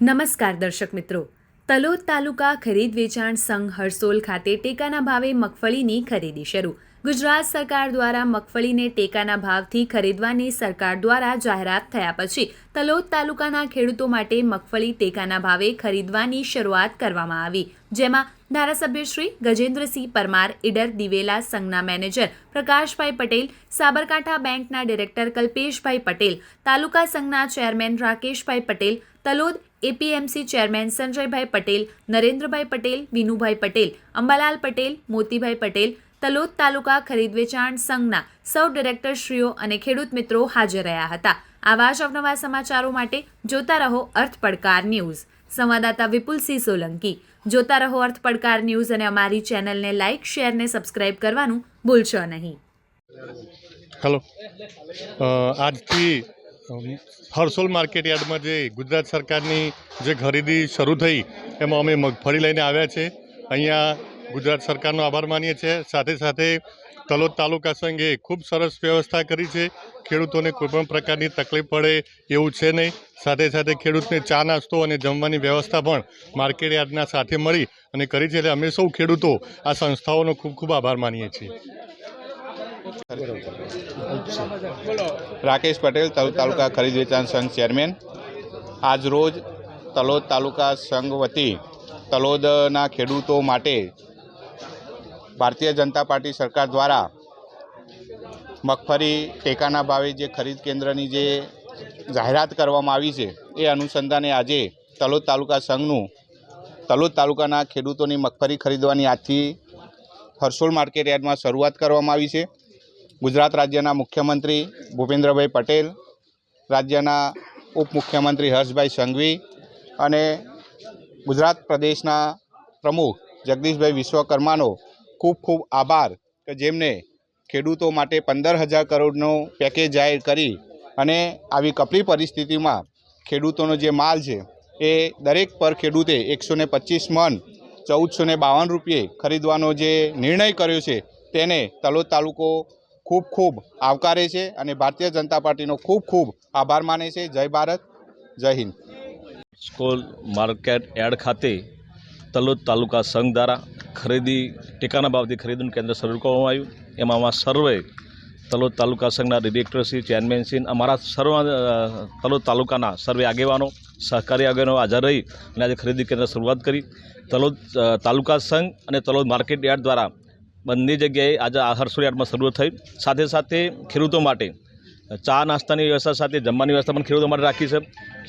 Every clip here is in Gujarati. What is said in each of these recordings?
નમસ્કાર દર્શક મિત્રો. તલોદ તાલુકા ખરીદ વેચાણ સંઘ હરસોલ ખાતે ટેકાના ભાવે મગફળીની ખરીદી શરૂ. ગુજરાત સરકાર દ્વારા મગફળીને ટેકાના ભાવથી ખરીદવાની સરકાર દ્વારા જાહેરાત થયા પછી તલોદ તાલુકાના ખેડૂતો માટે મગફળી ટેકાના ભાવે ખરીદવાની શરૂઆત કરવામાં આવી. જેમાં ધારાસભ્ય શ્રી ગજેન્દ્રસિંહ પરમાર, ઈડર દિવેલા સંઘના મેનેજર પ્રકાશભાઈ પટેલ, સાબરકાંઠા બેંકના ડિરેક્ટર કલ્પેશભાઈ પટેલ, તાલુકા સંઘના chairman Rakeshbhai Patel Talod APMC chairman Sanjaybhai Patel, Narendrabhai Patel, Vinubhai Patel, Ambalal Patel, Motibhai Patel, Talod તાલુકા ખરીદ વેચાણ સંઘના સૌ ડિરેક્ટરશ્રીઓ અને ખેડૂત મિત્રો હાજર રહ્યા હતા. આવા જ અવનવા સમાચારો માટે જોતા રહો અર્થ પડકાર ન્યૂઝ. સંવાદદાતા વિપુલસિંહ સોલંકી. જોતા રહો અર્થ પડકાર ન્યૂઝ અને અમારી ચેનલને લાઇક, શેર ને સબસ્ક્રાઇબ કરવાનું ભૂલશો નહીં. હેલો. આજથી હર્સોલ માર્કેટ યાર્ડમાં જે ગુજરાત સરકારની જે ખરીદી શરૂ થઈ, એમાં અમે મગફળી લઈને આવ્યા છે. અહીંયા ગુજરાત સરકારનો આભાર માનીએ છીએ. સાથે સાથે તલોદ તાલુકા સંઘે ખૂબ સરસ વ્યવસ્થા કરી છે. ખેડૂતોને કોઈપણ પ્રકારની તકલીફ પડે એવું છે નહીં. સાથે સાથે ખેડૂતને ચા નાસ્તો અને જમવાની વ્યવસ્થા પણ માર્કેટ યાર્ડના સાથે મળી અને કરી છે. એટલે અમે સૌ ખેડૂતો આ સંસ્થાઓનો ખૂબ ખૂબ આભાર માનીએ છીએ. રાકેશ પટેલ તલોદ તાલુકા ખરીદ વેચાણ સંઘ ચેરમેન. આજ રોજ તલોદ તાલુકા સંઘ વતી તલોદના ખેડૂતો માટે ભારતીય જનતા પાર્ટી સરકાર દ્વારા મગફળી ટેકાના ભાવે જે ખરીદ કેન્દ્રની જે જાહેરાત કરવામાં આવી છે, એ અનુસંધાને આજે તલોદ તાલુકા સંઘનું, તલોદ તાલુકાના ખેડૂતોની મગફળી ખરીદવાની આજથી હરસોલ માર્કેટ યાર્ડમાં શરૂઆત કરવામાં આવી છે. ગુજરાત રાજ્યના મુખ્યમંત્રી ભૂપેન્દ્રભાઈ પટેલ, રાજ્યના ઉપમુખ્યમંત્રી હર્ષભાઈ સંઘવી અને ગુજરાત પ્રદેશના પ્રમુખ જગદીશભાઈ વિશ્વકર્માનો ખૂબ ખૂબ આભાર કે જેમને ખેડૂતો માટે પંદર હજાર કરોડનું પેકેજ જાહેર કરી અને આવી કપરી પરિસ્થિતિમાં ખેડૂતોનો જે માલ છે એ દરેક પર ખેડૂતે એકસો ને પચીસ મન ચૌદસો ને બાવન રૂપિયે ખરીદવાનો જે નિર્ણય કર્યો છે તેને તલોદ તાલુકો ખૂબ ખૂબ આવકારે છે અને ભારતીય જનતા પાર્ટીનો ખૂબ ખૂબ આભાર માને છે. જય ભારત, જય હિન્દ. સ્કૂલ માર્કેટ એડ ખાતે તલોદ તાલુકા સંઘ દ્વારા ખરીદી, ટેકાના ભાવથી ખરીદીનું કેન્દ્ર શરૂ કરવામાં આવ્યું. એમાં સર્વે તલોદ તાલુકા સંઘના ડિરેક્ટરશ્રી ચેરમેનશ્રી અમારા સર્વ તલોદ તાલુકાના સર્વે આગેવાનો, સહકારી આગેવાનો હાજર રહી અને આજે ખરીદી કેન્દ્ર શરૂઆત કરી. તલોદ તાલુકા સંઘ અને તલોદ માર્કેટ યાર્ડ દ્વારા બંને જગ્યાએ આજે હર્સોલ શરૂ થઈ. સાથે સાથે ખેડૂતો માટે ચા નાસ્તાની વ્યવસ્થા સાથે જમવાની વ્યવસ્થા પણ ખેડૂતો માટે રાખી છે.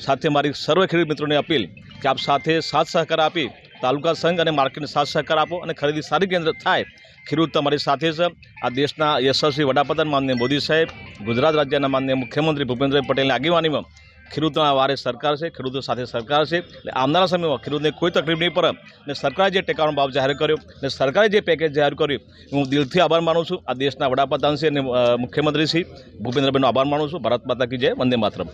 સાથે મારી સર્વ ખેડૂત મિત્રોને અપીલ કે આપ સાથે સાથ સહકાર આપી તાલુકા સંઘ અને માર્કેટને સાથ સહકાર આપો અને ખરીદી સારી કેન્દ્ર થાય ખેડૂત તમારી સાથે છે. આ દેશના યશસ્વી વડાપ્રધાન માનનીય મોદી સાહેબ, ગુજરાત રાજ્યના માનનીય મુખ્યમંત્રી ભૂપેન્દ્રભાઈ પટેલની આગેવાનીમાં ખેડૂતોના વારે સરકાર છે, ખેડૂતો સાથે સરકાર છે. એટલે આવનારા સમયમાં ખેડૂતને કોઈ તકલીફ નહીં પડે. અને સરકારે જે ટેકાનો ભાવ જાહેર કર્યો અને સરકારે જે પેકેજ જાહેર કર્યું, હું દિલથી આભાર માનું છું. આ દેશના વડાપ્રધાન છે અને મુખ્યમંત્રી શ્રી ભૂપેન્દ્રભાઈનો આભાર માનું છું. ભારત માતા કી જય, વંદે માતરમ.